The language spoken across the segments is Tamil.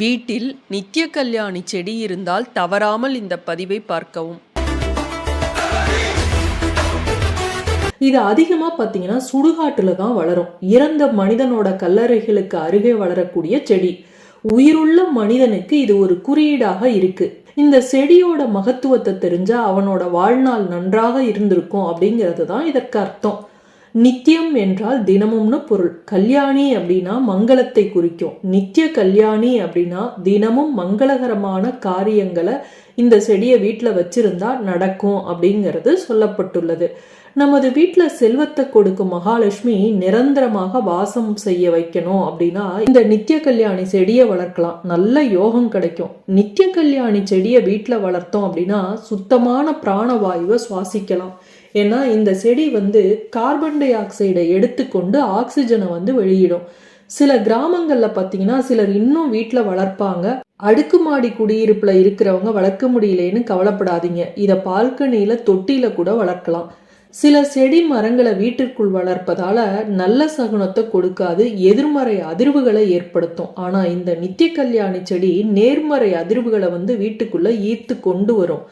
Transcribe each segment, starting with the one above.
வீட்டில் நித்திய கல்யாணி செடி இருந்தால் தவறாமல் இந்த பதிவை பார்க்கவும். இது அதிகமாக பார்த்தீங்கன்னா சுடுகாட்டில் தான் வளரும். இறந்த மனிதனோட கல்லறைகளுக்கு அருகே வளரக்கூடிய செடி. உயிருள்ள மனிதனுக்கு இது ஒரு குறியீடாக இருக்கு. இந்த செடியோட மகத்துவத்தை தெரிஞ்சா அவனோட வாழ்நாள் நன்றாக இருந்திருக்கும் அப்படிங்கிறது தான் இதற்கு அர்த்தம். நித்தியம் என்றால் தினமும்னு பொருள். கல்யாணி அப்படின்னா மங்களத்தை குறிக்கும். நித்திய கல்யாணி அப்படின்னா தினமும் மங்களகரமான காரியங்களை இந்த செடியை வீட்டில் வச்சிருந்தா நடக்கும் அப்படிங்கிறது சொல்லப்பட்டுள்ளது. நமது வீட்டில் செல்வத்தை கொடுக்கும் மகாலட்சுமி நிரந்தரமாக வாசம் செய்ய வைக்கணும் அப்படின்னா இந்த நித்திய கல்யாணி செடியை வளர்க்கலாம். நல்ல யோகம் கிடைக்கும். நித்திய கல்யாணி செடியை வீட்டில் வளர்த்தோம் அப்படின்னா சுத்தமான பிராணவாயுவை சுவாசிக்கலாம். ஏன்னா இந்த செடி வந்து கார்பன் டை ஆக்சைடை எடுத்துக்கொண்டு ஆக்சிஜனை வந்து வெளியிடும். சில கிராமங்களில் பார்த்தீங்கன்னா சிலர் இன்னும் வீட்டில் வளர்ப்பாங்க. அடுக்குமாடி குடியிருப்பில் இருக்கிறவங்க வளர்க்க முடியலேன்னு கவலைப்படாதீங்க. இதை பால்கனியில் தொட்டியில் கூட வளர்க்கலாம். சில செடி மரங்களை வீட்டிற்குள் வளர்ப்பதால நல்ல சகுனத்தை கொடுக்காது எதிர்மறை அதிர்வுகளை ஏற்படுத்தும். ஆனால் இந்த நித்திய கல்யாணி செடி நேர்மறை அதிர்வுகளை வந்து வீட்டுக்குள்ளே ஈர்த்து கொண்டு வரும்.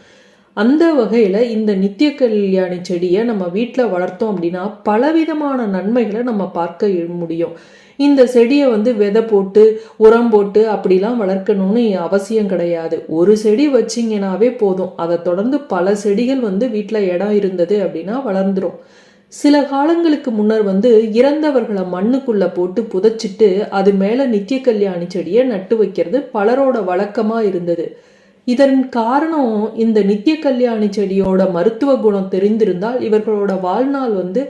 அந்த வகையில் இந்த நித்திய கல்யாணி செடியை நம்ம வீட்டில் வளர்த்தோம் அப்படின்னா பலவிதமான நன்மைகளை நம்ம பார்க்க முடியும். இந்த செடியை வந்து விதை போட்டு உரம் போட்டு அப்படிலாம் வளர்க்கணும்னு அவசியம் கிடையாது. ஒரு செடி வச்சிங்கனாவே போதும். அதை தொடர்ந்து பல செடிகள் வந்து வீட்டில் இடம் இருந்தது அப்படின்னா வளர்ந்துடும் சில காலங்களுக்கு முன்னர் வந்து இறந்தவர்களை மண்ணுக்குள்ளே போட்டு புதைச்சிட்டு அது மேலே நித்திய கல்யாணி செடியை நட்டு வைக்கிறது பலரோட வழக்கமாக இருந்தது. இதன் காரணம் இந்த நித்திய கல்யாணி செடியோட மருத்துவ குணம் தெரிந்திருந்தால் இவர்களோட வாழ்நாள் வந்து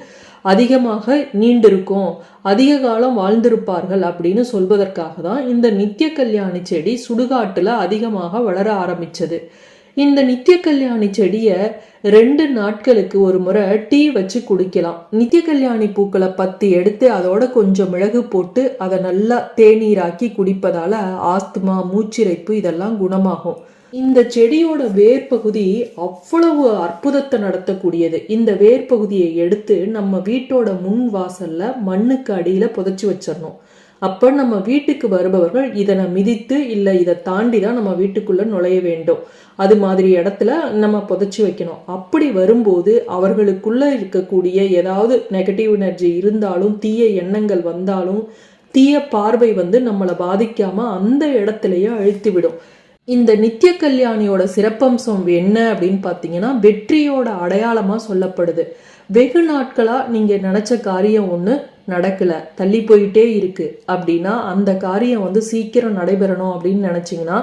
அதிகமாக நீண்டிருக்கும். அதிக காலம் வாழ்ந்திருப்பார்கள் அப்படின்னு சொல்வதற்காக தான் இந்த நித்திய கல்யாணி செடி சுடுகாட்டில் அதிகமாக வளர ஆரம்பிச்சது. இந்த நித்திய கல்யாணி செடியை ரெண்டு நாட்களுக்கு ஒரு முறை டீ வச்சு குடிக்கலாம். நித்திய கல்யாணி பூக்களை பத்தி எடுத்து அதோட கொஞ்சம் மிளகு போட்டு அதை நல்லா தேநீராக்கி குடிப்பதால ஆஸ்துமா மூச்சிறைப்பு இதெல்லாம் குணமாகும். இந்த செடியோட வேர் பகுதி அவ்வளவு அற்புதத்தை நடத்தக்கூடியது. இந்த வேர் பகுதியை எடுத்து நம்ம வீட்டோட முன் வாசல்ல மண்ணுக்கு அடியில புதைச்சி வச்சிடணும். அப்போ நம்ம வீட்டுக்கு வருபவர்கள் இதனை மிதித்து இல்லை இதை தாண்டி தான் நம்ம வீட்டுக்குள்ள நுழைய வேண்டும். அது மாதிரி இடத்துல நம்ம புதைச்சி வைக்கணும். அப்படி வரும்போது அவர்களுக்குள்ள இருக்கக்கூடிய ஏதாவது நெகட்டிவ் எனர்ஜி இருந்தாலும் தீய எண்ணங்கள் வந்தாலும் தீய பார்வை வந்து நம்மளை பாதிக்காம அந்த இடத்துலையே அழித்து விடும் இந்த நித்திய கல்யாணியோட சிறப்பம்சம் என்ன அப்படின்னு பார்த்தீங்கன்னா வெற்றியோட அடையாளமாக சொல்லப்படுது. வெகு நாட்களாக நீங்கள் நினச்ச காரியம் ஒன்று நடக்கலை தள்ளி போயிட்டே இருக்குது அப்படின்னா அந்த காரியம் வந்து சீக்கிரம் நடைபெறணும் அப்படின்னு நினச்சிங்கன்னா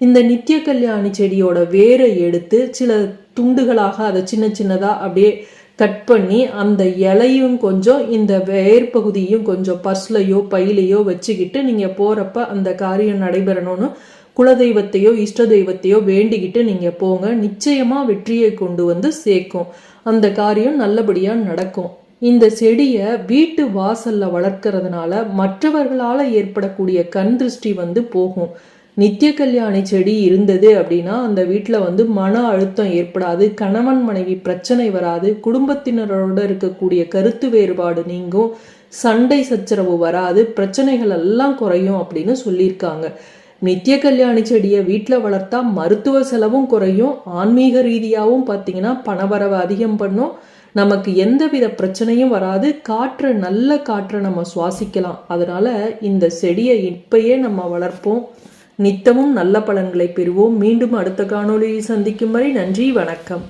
இந்த நித்திய கல்யாணி செடியோட வேரை எடுத்து சில துண்டுகளாக அதை சின்ன சின்னதாக அப்படியே கட் பண்ணி அந்த இலையும் கொஞ்சம் இந்த வேர் பகுதியும் கொஞ்சம் பர்ஸ்லையோ பையிலையோ வச்சுக்கிட்டு நீங்கள் போகிறப்ப அந்த காரியம் நடைபெறணும்னு குலதெய்வத்தையோ இஷ்ட தெய்வத்தையோ வேண்டிக்கிட்டு நீங்கள் போங்க. நிச்சயமாக வெற்றியை கொண்டு வந்து சேர்க்கும். அந்த காரியம் நல்லபடியாக நடக்கும். இந்த செடியை வீட்டு வாசல்ல வளர்க்கறதுனால மற்றவர்களால் ஏற்படக்கூடிய கண் திருஷ்டி வந்து போகும். நித்திய கல்யாணி செடி இருந்தது அப்படின்னா அந்த வீட்டில் வந்து மன அழுத்தம் ஏற்படாது கணவன் மனைவி பிரச்சனை வராது குடும்பத்தினரோட இருக்கக்கூடிய கருத்து வேறுபாடு நீங்கும் சண்டை சச்சரவு வராது பிரச்சனைகள் எல்லாம் குறையும் அப்படின்னு சொல்லியிருக்காங்க. நித்திய கல்யாணி செடியை வீட்டில் வளர்த்தா மருத்துவ செலவும் குறையும். ஆன்மீக ரீதியாகவும் பார்த்தீங்கன்னா பணவரவை அதிகம் பண்ணும். நமக்கு எந்தவித பிரச்சனையும் வராது. காற்றை நல்ல காற்றை நம்ம சுவாசிக்கலாம். அதனால இந்த செடியை இப்பயே நம்ம வளர்ப்போம். நித்தமும் நல்ல பலன்களை பெறுவோம். மீண்டும் அடுத்த காணொளியை சந்திக்கும் வரை நன்றி வணக்கம்.